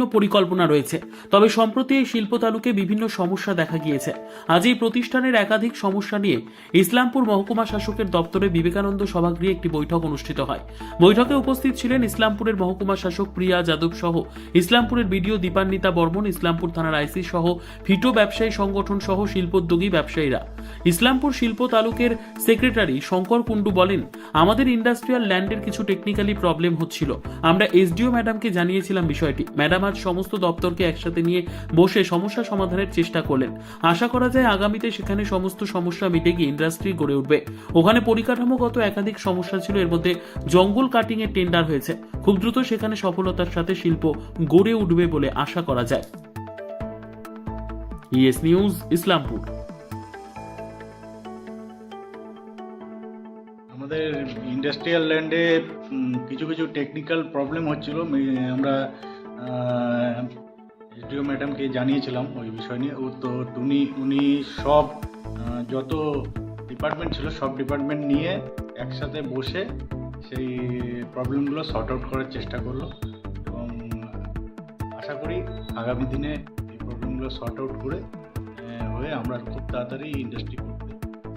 বিভিন্ন পরিকল্পনা রয়েছে। তবে সম্প্রতি এই শিল্প তালুকে বিভিন্ন সমস্যা দেখা গিয়েছে। আজ এই প্রতিষ্ঠানের একাধিক সমস্যা নিয়ে ইসলামপুর মহকুমা শাসকের দপ্তরে বিবেকানন্দ সভাগৃহে একটি বৈঠক অনুষ্ঠিত হয়। বৈঠকে উপস্থিত ছিলেন ইসলামপুরের মহকুমা শাসক প্রিয়া যাদব সহ ইসলামপুরের বিডিও দীপান্বিতা বর্মন, ইসলামপুর থানার আইসি সহ ফিটো ব্যবসায়ী সংগঠন সহ শিল্পোদ্যোগী ব্যবসায়ীরা। ইসলামপুর শিল্প তালুকের সেক্রেটারি শঙ্কর কুণ্ডু বলেন, আমাদের ইন্ডাস্ট্রিয়াল ল্যান্ডের কিছু টেকনিক্যালি প্রবলেম হচ্ছিল। আমরা এসডিও ম্যাডামকে জানিয়েছিলাম বিষয়টি। ম্যাডাম আজ সমস্ত দপ্তরকে একসাথে নিয়ে বসে সমস্যা সমাধানের চেষ্টা করলেন। আশা করা যায় আগামীতে সেখানে সমস্ত সমস্যা মিটে গিয়ে ইন্ডাস্ট্রি গড়ে উঠবে। ওখানে পরিকাঠামোগত একাধিক সমস্যা ছিল, এর মধ্যে জঙ্গল কাটিং এর টেন্ডার হয়েছে। খুব দ্রুত সেখানে সফলতার সাথে শিল্প গড়ে উঠবে বলে আশা করা যায়। ES news, Islampur. আমাদের ইন্ডাস্ট্রিয়াল ল্যান্ডে কিছু কিছু টেকনিক্যাল প্রবলেম হচ্ছিল। আমরা এসডিও ম্যাডামকে জানিয়েছিলাম ওই বিষয় নিয়ে। ও তো উনি উনি সব যত ডিপার্টমেন্ট ছিল সব ডিপার্টমেন্ট নিয়ে একসাথে বসে সেই প্রবলেমগুলো সর্ট আউট করার চেষ্টা করল। এবং আশা করি আগামী দিনে এই প্রবলেমগুলো সর্ট আউট করে হয়ে আমরা খুব তাড়াতাড়ি ইন্ডাস্ট্রি করতে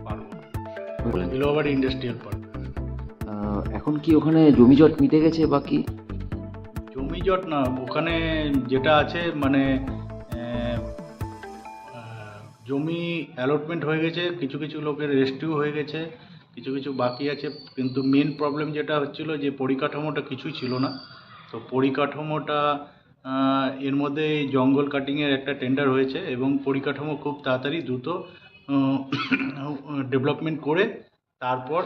পারব। ইন্ডাস্ট্রিয়াল পার্ক এখন কি ওখানে জমি জট মিটে গেছে বা জট না, ওখানে যেটা আছে মানে জমি অ্যালটমেন্ট হয়ে গেছে, কিছু কিছু লোকের রেস্টিউ হয়ে গেছে, কিছু কিছু বাকি আছে, কিন্তু মেন প্রবলেম যেটা হচ্ছিল যে পরিকাঠামোটা কিছুই ছিল না। তো পরিকাঠামোটা এর মধ্যে এই জঙ্গল কাটিংয়ের একটা টেন্ডার হয়েছে এবং পরিকাঠামো খুব তাড়াতাড়ি দ্রুত ডেভেলপমেন্ট করে তারপর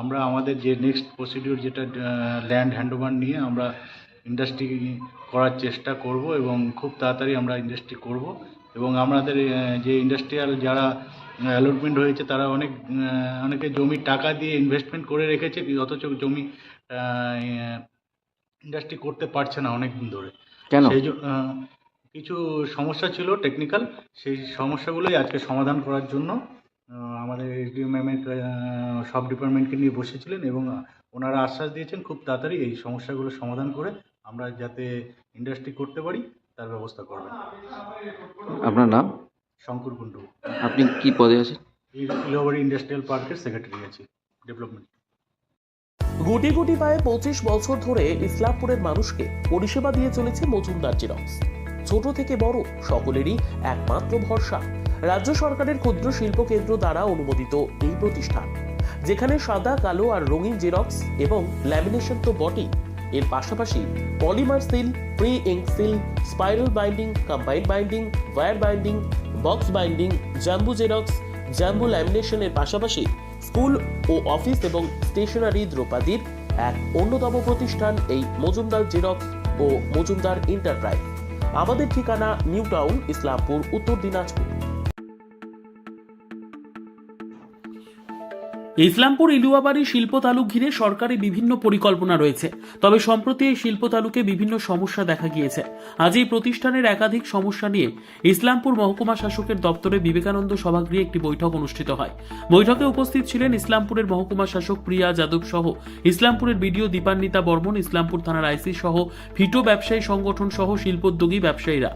আমরা আমাদের যে নেক্সট প্রসিডিউর যেটা ল্যান্ড হ্যান্ডওভার নিয়ে আমরা ইন্ডাস্ট্রি করার চেষ্টা করব এবং খুব তাড়াতাড়ি আমরা ইন্ডাস্ট্রি করব। এবং আমাদের যে ইন্ডাস্ট্রিয়াল যারা অ্যালটমেন্ট হয়েছে তারা অনেক অনেকে জমি টাকা দিয়ে ইনভেস্টমেন্ট করে রেখেছে অথচ জমি ইন্ডাস্ট্রি করতে পারছে না অনেক দিন ধরে। কেন? সেই কিছু সমস্যা ছিল টেকনিক্যাল সেই সমস্যাগুলোই আজকে সমাধান করার জন্য আমাদের এসডিও ম্যামের সব ডিপার্টমেন্টকে নিয়ে বসেছিলেন এবং ওনারা আশ্বাস দিয়েছেন খুব তাড়াতাড়ি এই সমস্যাগুলো সমাধান করে আমরা যাতে ইন্ডাস্ট্রি করতে পারি তার ব্যবস্থা করবেন আপনার নাম? শঙ্কর কুণ্ডু আপনি কি পদে আছেন? ইলোবাড়ি ইন্ডাস্ট্রিয়াল পার্কের সেক্রেটারি আছি ডেভেলপমেন্ট। গুটি গুটি পায়ে পঁচিশ বছর ধরে ইসলামপুরের মানুষকে পরিষেবা দিয়ে চলেছে মজুমদার জেরক্স। ছোট থেকে বড় সকলেরই একমাত্র ভরসা। রাজ্য সরকারের ক্ষুদ্র শিল্প কেন্দ্র দ্বারা অনুমোদিত এই প্রতিষ্ঠান যেখানে সাদা কালো আর রঙিন জেরক্স এবং ল্যামিনেশন তো বটেই। এর পাশাপাশি polymer seal pre ink seal spiral binding combined binding wire binding box binding jumbo Xerox jumbo ল্যামিনেশনের পাশাপাশি স্কুল ও অফিস এবং স্টেশনারি দ্রৌপদীর এক অন্যতম প্রতিষ্ঠান এই মজুমদার জেরক্স ও মজুমদার এন্টারপ্রাইজ আমাদের ঠিকানা নিউ টাউন, ইসলামপুর, উত্তর দিনাজপুর। ইসলামপুর ইলুয়াবাড়ি শিল্প তালুক ঘিরে সরকারি বিভিন্ন পরিকল্পনা রয়েছে। তবে সম্প্রতি এই শিল্প তালুকে বিভিন্ন সমস্যা দেখা গিয়েছে। আজ এই প্রতিষ্ঠানের একাধিক সমস্যা নিয়ে ইসলামপুর মহকুমা শাসকের দপ্তরে বিবেকানন্দ সভাগৃহে একটি বৈঠক অনুষ্ঠিত হয়। বৈঠকে উপস্থিত ছিলেন ইসলামপুরের মহকুমা শাসক প্রিয়া যাদব সহ ইসলামপুরের বিডিও দীপান্বিতা বর্মন, ইসলামপুর থানার আইসি সহ ফিটো ব্যবসায়ী সংগঠন সহ শিল্পোদ্যোগী ব্যবসায়ীরা।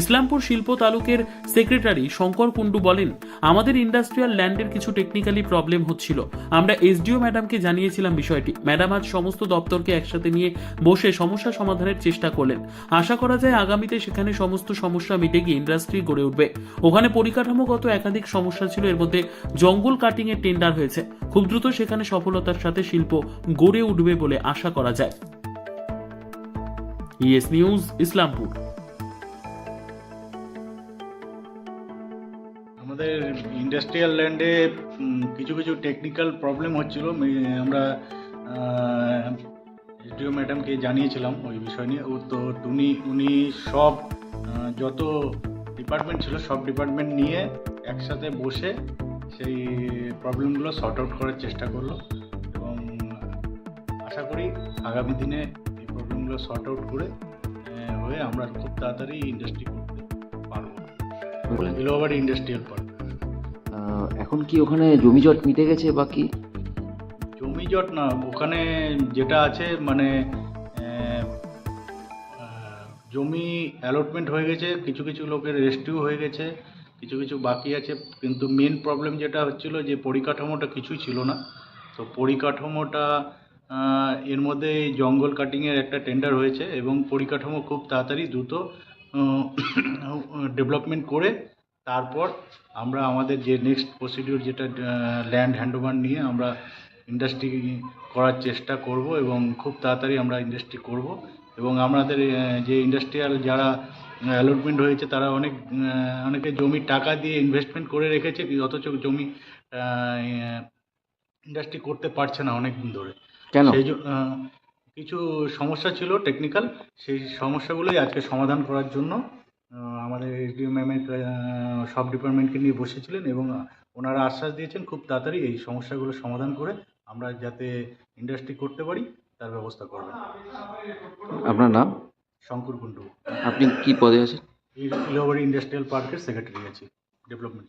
ইসলামপুর শিল্প তালুকের সেক্রেটারি শঙ্কর কুণ্ডু বলেন, আমাদের ইন্ডাস্ট্রিয়াল ল্যান্ডের কিছু টেকনিক্যালি প্রবলেম হচ্ছিল। আমরা এসডিও ম্যাডামকে জানিয়েছিলাম বিষয়টি। ম্যাডাম আজ সমস্ত দপ্তরকে একসাথে নিয়ে বসে সমস্যা সমাধানের চেষ্টা করলেন। আশা করা যায় আগামীতে সেখানে সমস্ত সমস্যা মিটে গিয়ে ইন্ডাস্ট্রি গড়ে উঠবে। ওখানে পরিকাঠামোগত একাধিক সমস্যা ছিল, এর মধ্যে জঙ্গল কাটিং এর টেন্ডার হয়েছে। খুব দ্রুত সেখানে সফলতার সাথে শিল্প গড়ে উঠবে বলে আশা করা যায়। ES news, Islampur. আমাদের ইন্ডাস্ট্রিয়াল ল্যান্ডে কিছু কিছু টেকনিক্যাল প্রবলেম হচ্ছিল। আমরা এসডিও ম্যাডামকে জানিয়েছিলাম ওই বিষয় নিয়ে। ও তো, উনি উনি সব যত ডিপার্টমেন্ট ছিল, সব ডিপার্টমেন্ট নিয়ে একসাথে বসে সেই প্রবলেমগুলো সর্ট আউট করার চেষ্টা করল। এবং আশা করি আগামী দিনে এই প্রবলেমগুলো সর্ট আউট করে হয়ে আমরা খুব তাড়াতাড়ি ইন্ডাস্ট্রি দিলোবাড়ি ইন্ডাস্ট্রিয়াল পার্ক এখন কি ওখানে জমি জট মিটে গেছে বা কি? জমি জট না ওখানে যেটা আছে মানে জমি অ্যালটমেন্ট হয়ে গেছে কিছু কিছু লোকের রেস্টিউ হয়ে গেছে কিছু কিছু বাকি আছে কিন্তু মেন প্রবলেম যেটা হচ্ছিল যে পরিকাঠামোটা কিছুই ছিল না। তো পরিকাঠামোটা এর মধ্যে জঙ্গল কাটিংয়ের একটা টেন্ডার হয়েছে এবং পরিকাঠামো খুব তাড়াতাড়ি দ্রুত ডেভেলপমেন্ট করে তারপর আমরা আমাদের যে নেক্সট প্রসিডিউর যেটা ল্যান্ড হ্যান্ডওভার নিয়ে আমরা ইন্ডাস্ট্রি করার চেষ্টা করব এবং খুব তাড়াতাড়ি আমরা ইন্ডাস্ট্রি করব এবং আমাদের যে ইন্ডাস্ট্রিয়াল যারা অ্যালটমেন্ট হয়েছে তারা অনেক অনেকে জমি টাকা দিয়ে ইনভেস্টমেন্ট করে রেখেছে অথচ জমি ইন্ডাস্ট্রি করতে পারছে না অনেক দিন ধরে। কেন? সেই কিছু সমস্যা ছিল টেকনিক্যাল সেই সমস্যাগুলোই আজকে সমাধান করার জন্য আমাদের এসডিও ম্যামের সব ডিপার্টমেন্টকে নিয়ে বসেছিলেন এবং ওনারা আশ্বাস দিয়েছেন খুব তাড়াতাড়ি এই সমস্যাগুলো সমাধান করে আমরা যাতে ইন্ডাস্ট্রি করতে পারি তার ব্যবস্থা করবেন আপনার নাম? শঙ্কর কুণ্ডু। আপনি কি পদে আছেন? ইলোবাড়ি ইন্ডাস্ট্রিয়াল পার্কের সেক্রেটারি আছি ডেভেলপমেন্ট